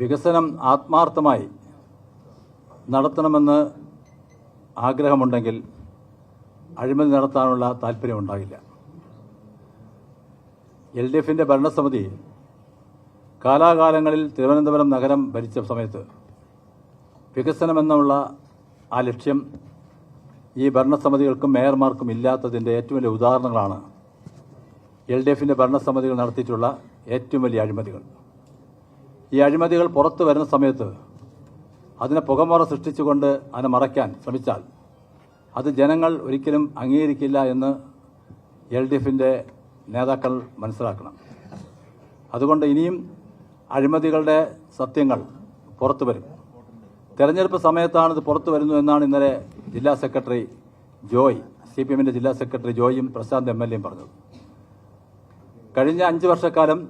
വികസനം ആത്മാർത്ഥമായി നടത്തണമെന്ന് ആഗ്രഹമുണ്ടെങ്കിൽ അഴിമതി നടത്താനുള്ള താല്പര്യമുണ്ടാകില്ല. എൽ ഡി എഫിന്റെ ഭരണസമിതി കാലാകാലങ്ങളിൽ തിരുവനന്തപുരം നഗരം ഭരിച്ച സമയത്ത് വികസനമെന്നുള്ള ആ ലക്ഷ്യം ഈ ഭരണസമിതികൾക്കും മേയർമാർക്കും ഇല്ലാത്തതിന്റെ ഏറ്റവും വലിയ ഉദാഹരണങ്ങളാണ് എൽ ഡി എഫിന്റെ ഭരണസമിതികൾ നടത്തിയിട്ടുള്ള ഏറ്റവും വലിയ അഴിമതികൾ. ഈ അഴിമതികൾ പുറത്തു വരുന്ന സമയത്ത് അതിനെ പുകമറ സൃഷ്ടിച്ചുകൊണ്ട് അതിനെ മറയ്ക്കാൻ ശ്രമിച്ചാൽ അത് ജനങ്ങൾ ഒരിക്കലും അംഗീകരിക്കില്ല എന്ന് എൽ ഡി എഫിന്റെ നേതാക്കൾ മനസ്സിലാക്കണം. അതുകൊണ്ട് ഇനിയും അഴിമതികളുടെ സത്യങ്ങൾ പുറത്തു വരും. തെരഞ്ഞെടുപ്പ് സമയത്താണ് ഇത് പുറത്തു വരുന്നു എന്നാണ് ഇന്നലെ ജില്ലാ സെക്രട്ടറി ജോയ് സി പി എമ്മിന്റെ ജില്ലാ സെക്രട്ടറി ജോയും പ്രശാന്ത് എം എൽ എയും പറഞ്ഞത്. കഴിഞ്ഞ അഞ്ച് വർഷക്കാലം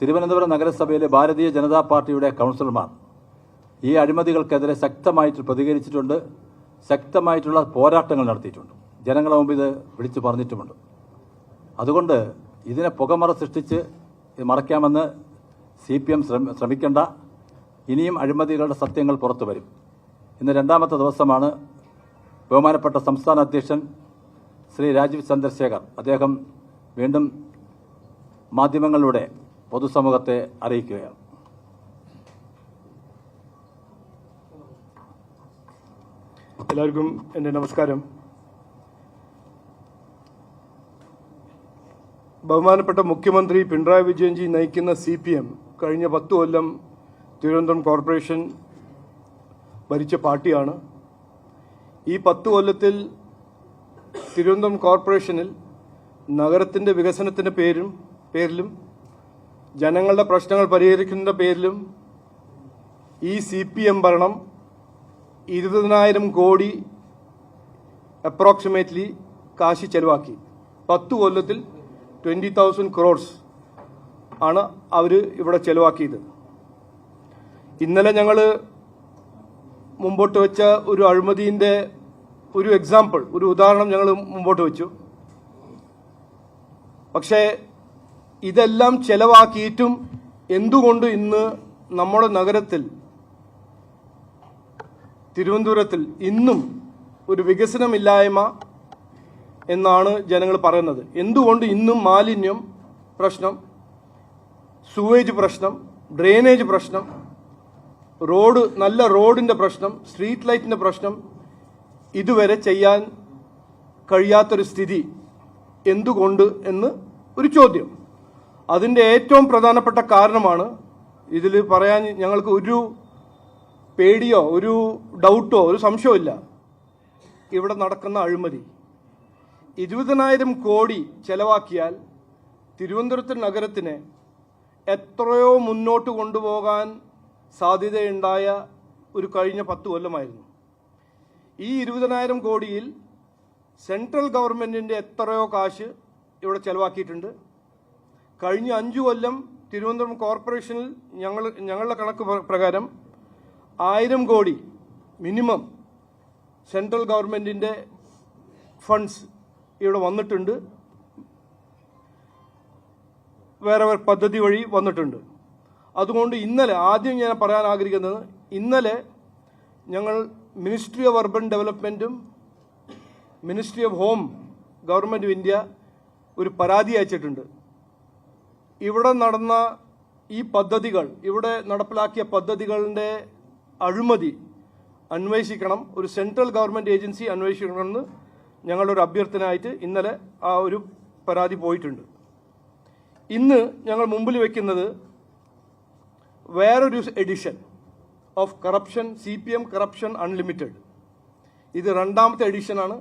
തിരുവനന്തപുരം നഗരസഭയിലെ ഭാരതീയ ജനതാ പാർട്ടിയുടെ കൗൺസിലർമാർ ഈ അഴിമതികൾക്കെതിരെ ശക്തമായിട്ട് പ്രതികരിച്ചിട്ടുണ്ട് ശക്തമായിട്ടുള്ള പോരാട്ടങ്ങൾ നടത്തിയിട്ടുണ്ട്. ജനങ്ങളെ മുമ്പ് ഇത് വിളിച്ചു പറഞ്ഞിട്ടുമുണ്ട്. അതുകൊണ്ട് ഇതിനെ പുകമറ സൃഷ്ടിച്ച് ഇത് മറയ്ക്കാമെന്ന് സി പി എം ശ്രമിക്കേണ്ട. ഇനിയും അഴിമതികളുടെ സത്യങ്ങൾ പുറത്തു വരും. ഇന്ന് രണ്ടാമത്തെ ദിവസമാണ് ബഹുമാനപ്പെട്ട സംസ്ഥാന അധ്യക്ഷൻ ശ്രീ രാജീവ് ചന്ദ്രശേഖർ. അദ്ദേഹം വീണ്ടും മാധ്യമങ്ങളിലൂടെ പൊതുസമൂഹത്തെ അറിയിക്കുകയാണ്. എല്ലാവർക്കും എന്റെ നമസ്കാരം. ബഹുമാനപ്പെട്ട മുഖ്യമന്ത്രി പിണറായി വിജയൻജി നയിക്കുന്ന സി പി എം കഴിഞ്ഞ പത്ത് കൊല്ലം തിരുവനന്തപുരം കോർപ്പറേഷൻ ഭരിച്ച പാർട്ടിയാണ്. ഈ പത്ത് കൊല്ലത്തിൽ തിരുവനന്തപുരം കോർപ്പറേഷനിൽ നഗരത്തിന്റെ വികസനത്തിന്റെ പേരും പേരിലും ജനങ്ങളുടെ പ്രശ്നങ്ങൾ പരിഹരിക്കുന്ന പേരിലും ഈ സി പി എം ഭരണം ഇരുപതിനായിരം കോടി അപ്രോക്സിമേറ്റ്ലി കാശി ചെലവാക്കി. പത്ത് കൊല്ലത്തിൽ ട്വന്റി തൗസൻഡ് ക്രോഡ്സ് ആണ് അവർ ഇവിടെ ചെലവാക്കിയത്. ഇന്നലെ ഞങ്ങൾ മുമ്പോട്ട് വെച്ച ഒരു അഴിമതിന്റെ ഒരു എക്സാമ്പിൾ ഒരു ഉദാഹരണം ഞങ്ങൾ മുമ്പോട്ട് വെച്ചു. പക്ഷേ ഇതെല്ലാം ചെലവാക്കിയിട്ടും എന്തുകൊണ്ട് ഇന്ന് നമ്മുടെ നഗരത്തിൽ തിരുവനന്തപുരത്തിൽ ഇന്നും ഒരു വികസനമില്ലായ്മ എന്നാണ് ജനങ്ങൾ പറയുന്നത്? എന്തുകൊണ്ട് ഇന്നും മാലിന്യം പ്രശ്നം സുവേജ് പ്രശ്നം ഡ്രെയിനേജ് പ്രശ്നം റോഡ് നല്ല റോഡിന്റെ പ്രശ്നം സ്ട്രീറ്റ് ലൈറ്റിന്റെ പ്രശ്നം ഇതുവരെ ചെയ്യാൻ കഴിയാത്തൊരു സ്ഥിതി എന്തുകൊണ്ട് എന്ന് ഒരു ചോദ്യം. അതിന്റെ ഏറ്റവും പ്രധാനപ്പെട്ട കാരണമാണ് ഇതിൽ പറയാൻ ഞങ്ങൾക്ക് ഒരു പേടിയോ ഒരു ഡൗട്ടോ ഒരു സംശയമില്ല ഇവിടെ നടക്കുന്ന അഴിമതി. ഇരുപതിനായിരം കോടി ചെലവാക്കിയാൽ തിരുവനന്തപുരത്ത് നഗരത്തിനെ എത്രയോ മുന്നോട്ട് കൊണ്ടുപോകാൻ സാധ്യതയുണ്ടായ ഒരു കഴിഞ്ഞ പത്ത് കൊല്ലമായിരുന്നു. ഈ ഇരുപതിനായിരം കോടിയിൽ സെൻട്രൽ ഗവൺമെന്റിന്റെ എത്രയോ കാശ് ഇവിടെ ചെലവാക്കിയിട്ടുണ്ട്. കഴിഞ്ഞ അഞ്ചു കൊല്ലം തിരുവനന്തപുരം കോർപ്പറേഷനിൽ ഞങ്ങൾ ഞങ്ങളുടെ കണക്ക് പ്ര- പ്രകാരം ആയിരം കോടി മിനിമം സെൻട്രൽ ഗവൺമെന്റിന്റെ ഫണ്ട്സ് ഇവിടെ വന്നിട്ടുണ്ട്. വേറെ വേറെ പദ്ധതി വഴി വന്നിട്ടുണ്ട്. അതുകൊണ്ട് ഇന്നലെ ആദ്യം ഞാൻ പറയാൻ ആഗ്രഹിക്കുന്നത് ഇന്നലെ ഞങ്ങൾ ministry of urban ഡെവലപ്മെന്റും ministry of home government of India ഒരു പരാതി അയച്ചിട്ടുണ്ട്. ഇവിടെ നടന്ന ഈ പദ്ധതികൾ ഇവിടെ നടപ്പിലാക്കിയ പദ്ധതികളുടെ അഴിമതി അന്വേഷിക്കണം ഒരു സെൻട്രൽ ഗവൺമെന്റ് ഏജൻസി അന്വേഷിക്കണമെന്ന് ഞങ്ങളൊരു അഭ്യർത്ഥനയായിട്ട് ഇന്നലെ ആ ഒരു പരാതി പോയിട്ടുണ്ട്. ഇന്ന് ഞങ്ങൾ മുമ്പിൽ വയ്ക്കുന്നത് വേറൊരു edition of corruption C P M corruption unlimited ഇത് രണ്ടാമത്തെ എഡിഷനാണ്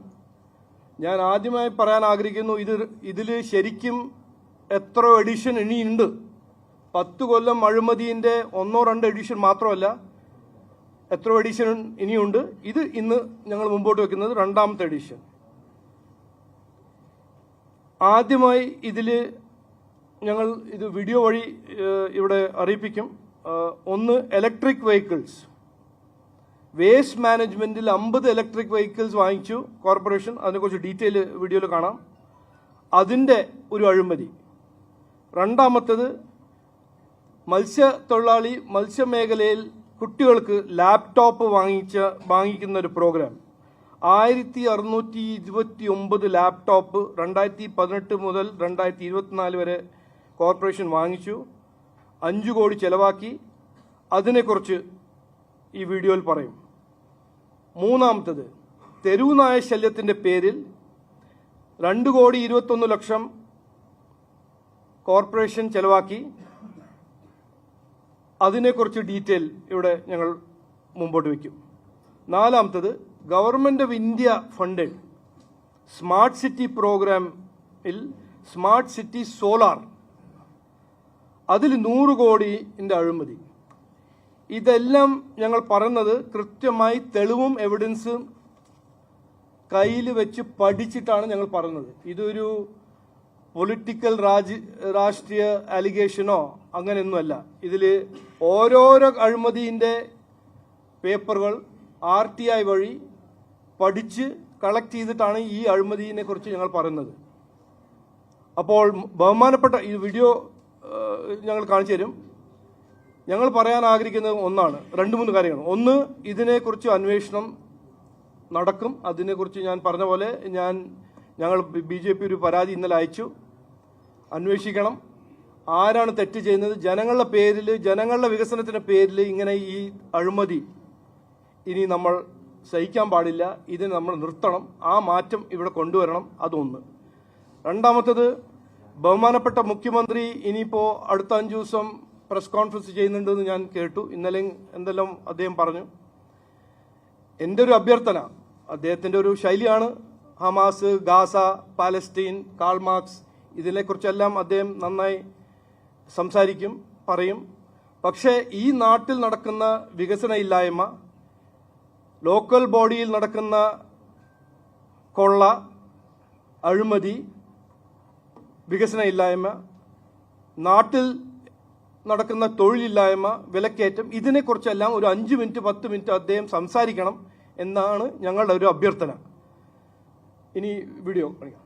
ഞാൻ ആദ്യമായി പറയാൻ ആഗ്രഹിക്കുന്നു ഇത് ഇതിൽ ശരിക്കും എത്ര എഡിഷൻ ഇനിയുണ്ട്. പത്ത് കൊല്ലം അഴിമതിന്റെ ഒന്നോ രണ്ടോ എഡിഷൻ മാത്രമല്ല എത്ര എഡിഷൻ ഇനിയുണ്ട്. ഇത് ഇന്ന് ഞങ്ങൾ മുമ്പോട്ട് വെക്കുന്നത് രണ്ടാമത്തെ എഡിഷൻ ആദ്യമായി ഇതിൽ ഞങ്ങൾ ഇത് വീഡിയോ വഴി ഇവിടെ അറിയിപ്പിക്കും. ഒന്ന് ഇലക്ട്രിക് വെഹിക്കിൾസ് വേസ്റ്റ് മാനേജ്മെന്റിൽ അമ്പത് ഇലക്ട്രിക് വെഹിക്കിൾസ് വാങ്ങിച്ചു കോർപ്പറേഷൻ അതിനെക്കുറിച്ച് ഡീറ്റെയിൽ വീഡിയോയിൽ കാണാം. അതിന്റെ ഒരു അഴിമതി. രണ്ടാമത്തത് മത്സ്യത്തൊഴിലാളി മത്സ്യമേഖലയിൽ കുട്ടികൾക്ക് ലാപ്ടോപ്പ് വാങ്ങിച്ച വാങ്ങിക്കുന്ന ഒരു പ്രോഗ്രാം ആയിരത്തി അറുന്നൂറ്റി ഇരുപത്തി ഒമ്പത് ലാപ്ടോപ്പ് രണ്ടായിരത്തി പതിനെട്ട് മുതൽ രണ്ടായിരത്തി ഇരുപത്തിനാല് വരെ കോർപ്പറേഷൻ വാങ്ങിച്ചു. അഞ്ചു കോടി ചെലവാക്കി. അതിനെക്കുറിച്ച് ഈ വീഡിയോയിൽ പറയും. മൂന്നാമത്തത് തെരുവുനായ ശല്യത്തിന്റെ പേരിൽ രണ്ട് കോടി ഇരുപത്തൊന്ന് ലക്ഷം കോർപ്പറേഷൻ ചെലവാക്കി. അതിനെക്കുറിച്ച് ഡീറ്റെയിൽ ഇവിടെ ഞങ്ങൾ മുമ്പോട്ട് വയ്ക്കും നാലാമത്തത് government of India funded smart city പ്രോഗ്രാമിൽ സ്മാർട്ട് സിറ്റി സോളാർ. അതിൽ നൂറ് കോടിന്റെ അഴിമതി. ഇതെല്ലാം ഞങ്ങൾ പറയുന്നത് കൃത്യമായി തെളിവും എവിഡൻസും കയ്യിൽ വെച്ച് പഠിച്ചിട്ടാണ് ഞങ്ങൾ പറയുന്നത്. ഇതൊരു പൊളിറ്റിക്കൽ രാജ് രാഷ്ട്രീയ അലിഗേഷനോ അങ്ങനെയൊന്നുമല്ല. ഇതിൽ ഓരോരോ അഴിമതിന്റെ പേപ്പറുകൾ ആർ ടി ഐ വഴി പഠിച്ച് കളക്ട് ചെയ്തിട്ടാണ് ഈ അഴിമതിനെ കുറിച്ച് ഞങ്ങൾ പറയുന്നത്. അപ്പോൾ ബഹുമാനപ്പെട്ട ഈ വീഡിയോ ഞങ്ങൾ കാണിച്ചു തരും. ഞങ്ങൾ പറയാൻ ആഗ്രഹിക്കുന്നത് ഒന്നാണ് രണ്ട് മൂന്ന് കാര്യങ്ങൾ. ഒന്ന് ഇതിനെക്കുറിച്ച് അന്വേഷണം നടക്കും. അതിനെക്കുറിച്ച് ഞാൻ പറഞ്ഞ പോലെ ഞാൻ ഞങ്ങൾ ബി ജെ പി ഒരു പരാതി ഇന്നലെ അയച്ചു. അന്വേഷിക്കണം. ആരാണ് തെറ്റ് ചെയ്യുന്നത്? ജനങ്ങളുടെ പേരിൽ ജനങ്ങളുടെ വികസനത്തിന്റെ പേരിൽ ഇങ്ങനെ ഈ അഴിമതി ഇനി നമ്മൾ സഹിക്കാൻ പാടില്ല. ഇതിനെ നമ്മൾ നിർത്തണം. ആ മാറ്റം ഇവിടെ കൊണ്ടുവരണം. അതൊന്ന്. രണ്ടാമത്തത് ബഹുമാനപ്പെട്ട മുഖ്യമന്ത്രി ഇനിയിപ്പോൾ അടുത്ത അഞ്ച് ദിവസം പ്രസ് കോൺഫറൻസ് ചെയ്യുന്നുണ്ടെന്ന് ഞാൻ കേട്ടു. ഇന്നലെ എന്തെല്ലാം അദ്ദേഹം പറഞ്ഞു. എന്റെ ഒരു അഭ്യർത്ഥന അദ്ദേഹത്തിന്റെ ഒരു ശൈലിയാണ് Hamas Gaza Palestine Karl Marx ഇതിനെക്കുറിച്ചെല്ലാം അദ്ദേഹം നന്നായി സംസാരിക്കും പറയും. പക്ഷേ ഈ നാട്ടിൽ നടക്കുന്ന വികസന ഇല്ലായ്മ ലോക്കൽ ബോഡിയിൽ നടക്കുന്ന കൊള്ള അഴിമതി വികസന ഇല്ലായ്മ നാട്ടിൽ നടക്കുന്ന തൊഴിലില്ലായ്മ വിലക്കയറ്റം ഇതിനെക്കുറിച്ചെല്ലാം ഒരു അഞ്ച് മിനിറ്റ് പത്ത് മിനിറ്റ് അദ്ദേഹം സംസാരിക്കണം എന്നാണ് ഞങ്ങളുടെ ഒരു അഭ്യർത്ഥന. ഇനി വീഡിയോ കാണിക്കാം.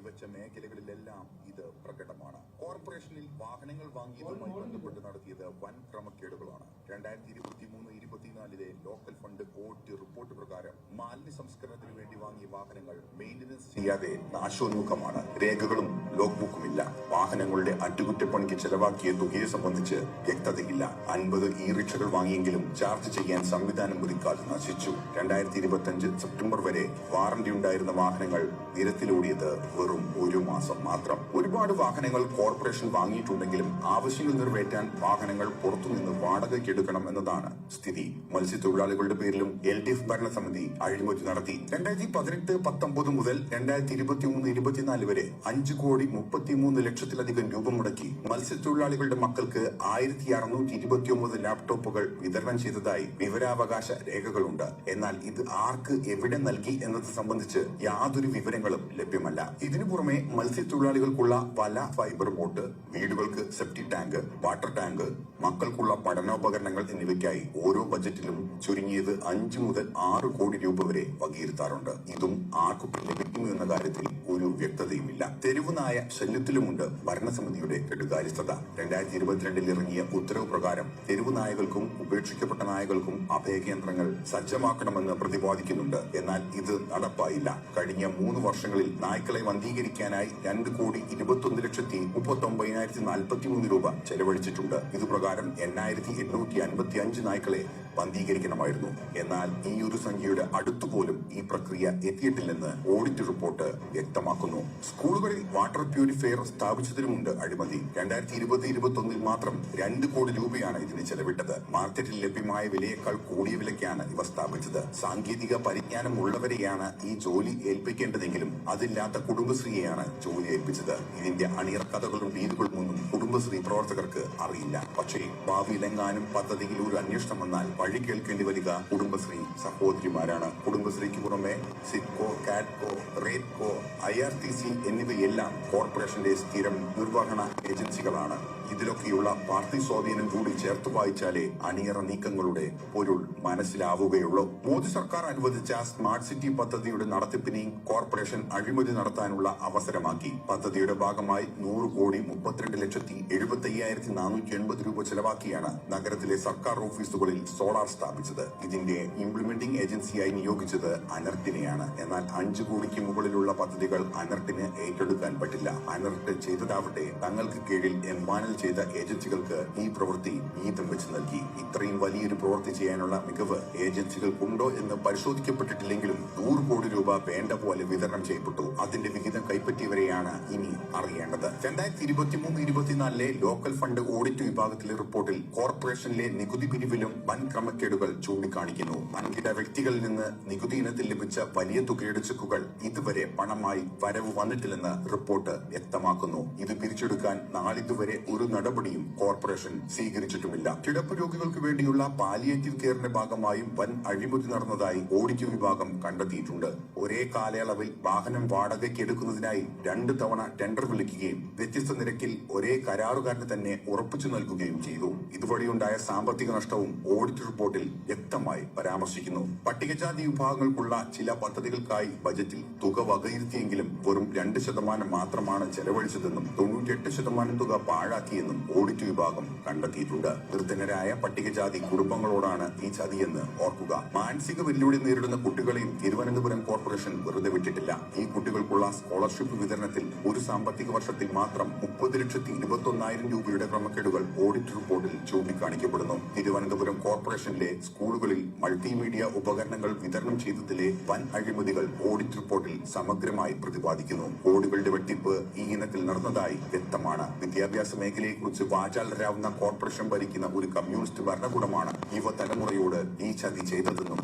കൈവച്ച മേഖലകളിലെല്ലാം ഇത് പ്രകടമാണ്. കോർപ്പറേഷനിൽ വാഹനങ്ങൾ വാങ്ങിയതുമായി ബന്ധപ്പെട്ട് നടത്തിയത് വൻ ക്രമക്കേടുകളാണ്. രണ്ടായിരത്തി ഇരുപത്തി മൂന്ന് ഇരുപത്തിനാലിലെ ലോക്കൽ ഫണ്ട് ഓഡിറ്റ് റിപ്പോർട്ട് പ്രകാരം മാലിന്യ സംസ്കരണത്തിന് വേണ്ടി വാങ്ങിയ വാഹനങ്ങൾ മെയിന്റനൻസ് ചെയ്യാതെ നാശോന്മുഖമാണ്. രേഖകളും ലോഗ് ബുക്കുമില്ല വാഹനങ്ങളുടെ അറ്റകുറ്റപ്പണിക്ക് ചെലവാക്കിയ തുകയെ സംബന്ധിച്ച് വ്യക്തതയില്ല. അൻപത് ഇ റിക്ഷകൾ വാങ്ങിയെങ്കിലും ചാർജ് ചെയ്യാൻ സംവിധാനം ഒരുക്കാതെ നശിച്ചു. രണ്ടായിരത്തി ഇരുപത്തി സെപ്റ്റംബർ വരെ വാറന്റി ഉണ്ടായിരുന്ന വാഹനങ്ങൾ നിരത്തിലോടിയത് വെറും ഒരു മാസം മാത്രം. ഒരുപാട് വാഹനങ്ങൾ കോർപ്പറേഷൻ വാങ്ങിയിട്ടുണ്ടെങ്കിലും ആവശ്യങ്ങൾ നിറവേറ്റാൻ വാഹനങ്ങൾ പുറത്തുനിന്ന് വാടകയ്ക്ക് എടുക്കണം എന്നതാണ് സ്ഥിതി. മത്സ്യത്തൊഴിലാളികളുടെ പേരിലും എൽ ഡി എഫ് ഭരണസമിതി അഴിമതി നടത്തി. രണ്ടായിരത്തി പതിനെട്ട് പത്തൊമ്പത് മുതൽ രണ്ടായിരത്തി ഇരുപത്തി മൂന്ന് ഇരുപത്തിനാല് വരെ അഞ്ച് കോടി മുപ്പത്തിമൂന്ന് ലക്ഷത്തിലധികം രൂപ മുടക്കി മത്സ്യത്തൊഴിലാളികളുടെ മക്കൾക്ക് ആയിരത്തി അറുന്നൂറ്റി ഇരുപത്തി ഒമ്പത് ലാപ്ടോപ്പുകൾ വിതരണം ചെയ്തതായി വിവരാവകാശ രേഖകളുണ്ട്. എന്നാൽ ഇത് ആർക്ക് എവിടെ നൽകി എന്നത് സംബന്ധിച്ച് യാതൊരു വിവരങ്ങളും ലഭ്യമല്ല. ഇതിനു പുറമെ മത്സ്യത്തൊഴിലാളികൾക്കുള്ള വല ഫൈബർ ബോട്ട് വീടുകൾക്ക് സെപ്റ്റി ടാങ്ക് വാട്ടർ ടാങ്ക് മക്കൾക്കുള്ള പഠനോപകരണങ്ങൾ എന്നിവയ്ക്കായി ഓരോ ബജറ്റിലും ചുരുങ്ങിയത് അഞ്ചു മുതൽ ആറ് കോടി രൂപ വരെ വകയിരുത്താറുണ്ട്. ഇതും ആർക്കൊക്കെ ലഭിക്കുന്നു എന്ന കാര്യത്തിൽ ഒരു വ്യക്തതയുമില്ല. തെരുവുനായ ശല്യത്തിലുമുണ്ട് ഭരണസമിതിയുടെ കെടുകാര്യസ്ഥത. രണ്ടായിരത്തി ഇരുപത്തിരണ്ടിൽ ഇറങ്ങിയ ഉത്തരവ് പ്രകാരം തെരുവു നായകൾക്കും ഉപേക്ഷിക്കപ്പെട്ട നായകൾക്കും അഭയകേന്ദ്രങ്ങൾ സജ്ജമാക്കണമെന്ന് പ്രതിപാദിക്കുന്നുണ്ട്. എന്നാൽ ഇത് നടപ്പായില്ല. കഴിഞ്ഞ മൂന്ന് വർഷങ്ങളിൽ നായ്ക്കളെ വന്ധീകരിക്കാനായി രണ്ട് കോടി ഇരുപത്തൊന്ന് ലക്ഷത്തി മുപ്പത്തി ഒമ്പതിനായിരത്തി നാൽപ്പത്തി മൂന്ന് രൂപ ചെലവഴിച്ചിട്ടുണ്ട്. ഇതുപ്രകാരം എണ്ണായിരത്തി എണ്ണൂറ്റി അൻപത്തി അഞ്ച് നായ്ക്കളെ ബന്ധീകരിക്കണമായിരുന്നു എന്നാൽ ഈ ഒരു സംഖ്യയുടെ അടുത്തുപോലും ഈ പ്രക്രിയ എത്തിയിട്ടില്ലെന്ന് ഓഡിറ്റ് റിപ്പോർട്ട് വ്യക്തമാക്കുന്നു. സ്കൂളുകളിൽ വാട്ടർ പ്യൂരിഫയർ സ്ഥാപിച്ചതിനുമുണ്ട് അഴിമതി രണ്ടായിരത്തി ഇരുപത് ഇരുപത്തി ഒന്നിൽ മാത്രം രണ്ട് കോടി രൂപയാണ് ഇതിന് ചെലവിട്ടത്. മാർക്കറ്റിൽ ലഭ്യമായ വിലയേക്കാൾ കൂടിയ വിലയ്ക്കാണ് ഇവ സ്ഥാപിച്ചത്. സാങ്കേതിക പരിജ്ഞാനം ഉള്ളവരെയാണ് ഈ ജോലി ഏൽപ്പിക്കേണ്ടതെങ്കിലും അതില്ലാത്ത കുടുംബശ്രീയെയാണ് ജോലി ഏൽപ്പിച്ചത്. ഇതിന്റെ അണിയറക്കഥകളും രീതികളും ഒന്നും കുടുംബശ്രീ പ്രവർത്തകർക്ക് അറിയില്ല. പക്ഷേ ഭാവിയിലെങ്ങാനും പദ്ധതിയിൽ ഒരു അന്വേഷണം വന്നാൽ വഴി കേൾക്കേണ്ടി വരിക കുടുംബശ്രീ സഹോദരിമാരാണ്. കുടുംബശ്രീക്ക് പുറമെ Sidco Katco Ratco I R T C എന്നിവയെല്ലാം കോർപ്പറേഷന്റെ സ്ഥിരം നിർവഹണ ഏജൻസികളാണ്. ഇതിലൊക്കെയുള്ള പാർട്ടി സ്വാധീനം കൂടി ചേർത്ത് വായിച്ചാലേ അണിയറ നീക്കങ്ങളുടെ പൊരുൾ മനസ്സിലാവുകയുള്ളൂ. മോദി സർക്കാർ അനുവദിച്ച സ്മാർട്ട് സിറ്റി പദ്ധതിയുടെ നടത്തിപ്പിനെയും കോർപ്പറേഷൻ അഴിമതി നടത്താനുള്ള അവസരമാക്കി. പദ്ധതിയുടെ ഭാഗമായി നൂറ് കോടി മുപ്പത്തിരണ്ട് ലക്ഷത്തി എഴുപത്തി അയ്യായിരത്തി നാനൂറ്റി എൺപത് രൂപ ചെലവാക്കിയാണ് നഗരത്തിലെ സർക്കാർ ഓഫീസുകളിൽ സോളാർ സ്ഥാപിച്ചത്. ഇതിന്റെ ഇംപ്ലിമെന്റിംഗ് ഏജൻസിയായി നിയോഗിച്ചത് അനർട്ടിനെയാണ്. എന്നാൽ അഞ്ചു കോടിക്ക് മുകളിലുള്ള പദ്ധതികൾ അനർട്ടിന് ഏറ്റെടുക്കാൻ പറ്റില്ല. അനർട്ട് ചെയ്തതാവട്ടെ തങ്ങൾക്ക് കീഴിൽ എംപാനൽ ചെയ്ത ഏജൻസികൾക്ക് ഈ പ്രവൃത്തി നീതം വെച്ച് നൽകി. ഇത്രയും വലിയൊരു പ്രവൃത്തി ചെയ്യാനുള്ള മികവ് ഏജൻസികൾക്കുണ്ടോ എന്ന് പരിശോധിക്കപ്പെട്ടിട്ടില്ലെങ്കിലും നൂറ് കോടി രൂപ വേണ്ട പോലെ വിതരണം ചെയ്യപ്പെട്ടു. അതിന്റെ വിഹിതം കൈപ്പറ്റിയവരെയാണ് ഇനി അറിയേണ്ടത്. രണ്ടായിരത്തി ഇരുപത്തിമൂന്ന് ഇരുപത്തിനാലിലെ ലോക്കൽ ഫണ്ട് ഓഡിറ്റ് വിഭാഗത്തിലെ റിപ്പോർട്ടിൽ കോർപ്പറേഷനിലെ നികുതി പിരിവിലും വൻ ക്രമക്കേടുകൾ ചൂണ്ടിക്കാണിക്കുന്നു. വൻകിട വ്യക്തികളിൽ നിന്ന് നികുതി ഇനത്തിൽ ലഭിച്ച വലിയ തുകയുടെ ചെക്കുകൾ ഇതുവരെ പണമായി വരവ് വന്നിട്ടില്ലെന്ന് റിപ്പോർട്ട് വ്യക്തമാക്കുന്നു. ഇത് പിരിച്ചെടുക്കാൻ നാളിതുവരെ ഒരു നടപടിയും കോർപ്പറേഷൻ സ്വീകരിച്ചിട്ടുമില്ല. കിടപ്പ് രോഗികൾക്ക് വേണ്ടിയുള്ള പാലിയേറ്റീവ് കെയറിന്റെ ഭാഗമായും വൻ അഴിമതി നടന്നതായി ഓഡിറ്റ് വിഭാഗം കണ്ടെത്തിയിട്ടുണ്ട്. ഒരേ കാലയളവിൽ വാഹനം വാടകയ്ക്ക് എടുക്കുന്നതിനായി രണ്ട് തവണ ടെൻഡർ വിളിക്കുകയും വ്യത്യസ്ത നിരക്കിൽ ഒരേ കരാറുകാരന് തന്നെ ഉറപ്പിച്ചു നൽകുകയും ചെയ്തു. ഇതുവഴിയുണ്ടായ സാമ്പത്തിക നഷ്ടവും ഓഡിറ്റ് റിപ്പോർട്ടിൽ വ്യക്തമായി പരാമർശിക്കുന്നു. പട്ടികജാതി വിഭാഗങ്ങൾക്കുള്ള ചില പദ്ധതികൾക്കായി ബജറ്റിൽ തുക വകയിരുത്തിയെങ്കിലും വെറും രണ്ട് ശതമാനം മാത്രമാണ് ചെലവഴിച്ചതെന്നും തൊണ്ണൂറ്റിയെട്ട് ശതമാനം തുക പാഴാക്കിയെന്നും ഓഡിറ്റ് വിഭാഗം കണ്ടെത്തിയിട്ടുണ്ട്. നിർധനരായ പട്ടികജാതി കുടുംബങ്ങളോടാണ് ഈ ചതിയെന്ന് ഓർക്കുക. മാനസിക വെല്ലുവിളി നേരിടുന്ന കുട്ടികളെയും തിരുവനന്തപുരം കോർപ്പറേഷൻ വെറുതെ വിട്ടിട്ടില്ല. ഈ കുട്ടികൾക്കുള്ള സ്കോളർഷിപ്പ് വിതരണത്തിൽ ഒരു സാമ്പത്തിക വർഷത്തിൽ മാത്രം മുപ്പത് ലക്ഷത്തി ഇരുപത്തൊന്നായിരം രൂപയുടെ ക്രമക്കേടുകൾ ഓഡിറ്റ് റിപ്പോർട്ടിൽ ചൂണ്ടിക്കാണിക്കപ്പെടുന്നു. തിരുവനന്തപുരം കോർപ്പറേഷനിലെ സ്കൂളുകളിൽ മൾട്ടിമീഡിയ ഉപകരണങ്ങൾ വിതരണം ചെയ്തതിലെ വൻ അഴിമതികൾ ഓഡിറ്റ് റിപ്പോർട്ടിൽ സമഗ്രമായി പ്രതിപാദിക്കുന്നു. കോടികളുടെ വെട്ടിപ്പ് ഈ ഇനത്തിൽ നടന്നതായി വ്യക്തമാണ്. വിദ്യാഭ്യാസ മേഖലയെക്കുറിച്ച് വാചാലരാവുന്ന കോർപ്പറേഷൻ ഭരിക്കുന്ന ഒരു കമ്മ്യൂണിസ്റ്റ് ഭരണകൂടമാണ് യുവതലമുറയോട് ഈ ചതി ചെയ്തതെന്നും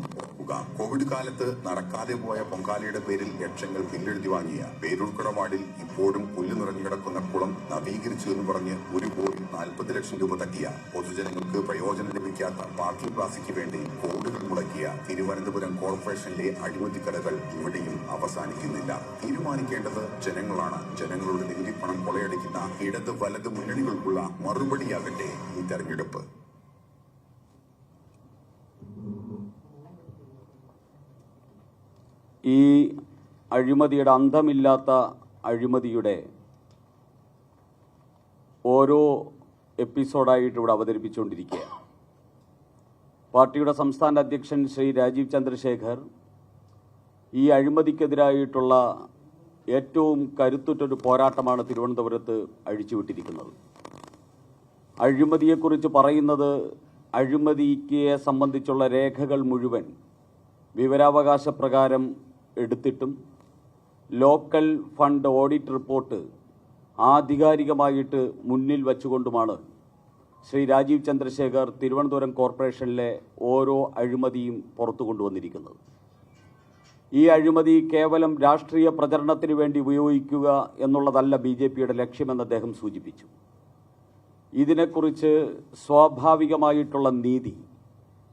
ഓർക്കുക കോവിഡ് കാലത്ത് നടക്കാതെ പോയ പൊങ്കാലയുടെ പേരിൽ ലക്ഷങ്ങൾ ബില്ലെഴുതി വാങ്ങിയ പേരുൾക്കട വാർഡിൽ ഇപ്പോഴും പുല്ല് നിറഞ്ഞു കിടക്കുന്ന കുളം നവീകരിച്ചു എന്ന് പറഞ്ഞ് ഒരു കോടി നാൽപ്പത് ലക്ഷം രൂപ തട്ടിയ പൊതുജനങ്ങൾക്ക് പ്രയോജനം ലഭിക്കാത്ത പാർക്കിംഗ് പ്ലാസിക്ക് വേണ്ടി കോടികൾ മുടക്കിയ തിരുവനന്തപുരം കോർപ്പറേഷന്റെ അഴിമതി കടകൾ ഇവിടെയും അവസാനിക്കുന്നില്ല. തീരുമാനിക്കേണ്ടത് ജനങ്ങളാണ്. ജനങ്ങളുടെ നികുതി പണം കൊളയടിക്കുന്ന ഇടത് വലത് മുന്നണികൾക്കുള്ള മറുപടിയാകട്ടെ ഈ തെരഞ്ഞെടുപ്പ്. ഈ അഴിമതിയുടെ അന്തമില്ലാത്ത അഴിമതിയുടെ ഓരോ എപ്പിസോഡായിട്ട് ഇവിടെ അവതരിപ്പിച്ചുകൊണ്ടിരിക്കുക. പാർട്ടിയുടെ സംസ്ഥാന അധ്യക്ഷൻ ശ്രീ രാജീവ് ചന്ദ്രശേഖർ ഈ അഴിമതിക്കെതിരായിട്ടുള്ള ഏറ്റവും കരുത്തുറ്റൊരു പോരാട്ടമാണ് തിരുവനന്തപുരത്ത് അഴിച്ചുവിട്ടിരിക്കുന്നത്. അഴിമതിയെക്കുറിച്ച് പറയുന്നത് അഴിമതിക്ക് സംബന്ധിച്ചുള്ള രേഖകൾ മുഴുവൻ വിവരാവകാശ പ്രകാരം എടുത്തിട്ടും ലോക്കൽ ഫണ്ട് ഓഡിറ്റ് റിപ്പോർട്ട് ആധികാരികമായിട്ട് മുന്നിൽ വച്ചുകൊണ്ടുമാണ് ശ്രീ രാജീവ് ചന്ദ്രശേഖർ തിരുവനന്തപുരം കോർപ്പറേഷനിലെ ഓരോ അഴിമതിയും പുറത്തു കൊണ്ടുവന്നിരിക്കുന്നത്. ഈ അഴിമതി കേവലം രാഷ്ട്രീയ പ്രചരണത്തിന് വേണ്ടി ഉപയോഗിക്കുക എന്നുള്ളതല്ല ബി ജെ പിയുടെ ലക്ഷ്യമെന്ന് അദ്ദേഹം സൂചിപ്പിച്ചു. ഇതിനെക്കുറിച്ച് സ്വാഭാവികമായിട്ടുള്ള നീതി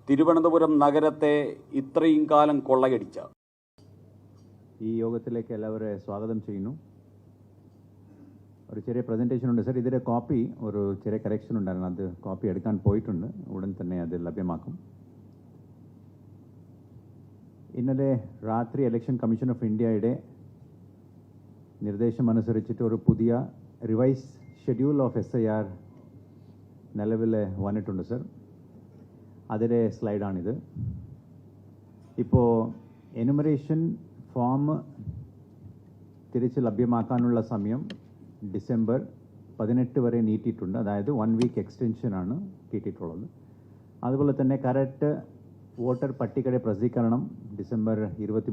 തിരുവനന്തപുരം നഗരത്തെ ഇത്രയും കാലം കൊള്ളയടിച്ച ഈ യോഗത്തിലേക്ക് എല്ലാവരെ സ്വാഗതം ചെയ്യുന്നു. ഒരു ചെറിയ പ്രസന്റേഷൻ ഉണ്ട്. സാർ ഇതിന്റെ കോപ്പി ഒരു ചെറിയ കറക്ഷൻ ഉണ്ടായിരുന്നു. അത് കോപ്പി എടുക്കാൻ പോയിട്ടുണ്ട്. ഉടൻ തന്നെ അത് ലഭ്യമാക്കും. ഇന്നലെ രാത്രി ഇലക്ഷൻ കമ്മീഷൻ ഓഫ് ഇന്ത്യയുടെ നിർദ്ദേശം അനുസരിച്ചിട്ട് ഒരു പുതിയ revise schedule of S I R നിലവിൽ വന്നിട്ടുണ്ട് സർ അതിന്റെ സ്ലൈഡാണിത് ഇപ്പോൾ എനുമറേഷൻ ഫോം തിരിച്ച് ലഭ്യമാക്കാനുള്ള സമയം ഡിസംബർ പതിനെട്ട് വരെ നീട്ടിയിട്ടുണ്ട്. അതായത് വൺ വീക്ക് എക്സ്റ്റൻഷനാണ് കിട്ടിയിട്ടുള്ളത്. അതുപോലെ തന്നെ കറക്റ്റ് വോട്ടർ പട്ടികയുടെ പ്രസിദ്ധീകരണം ഡിസംബർ ഇരുപത്തി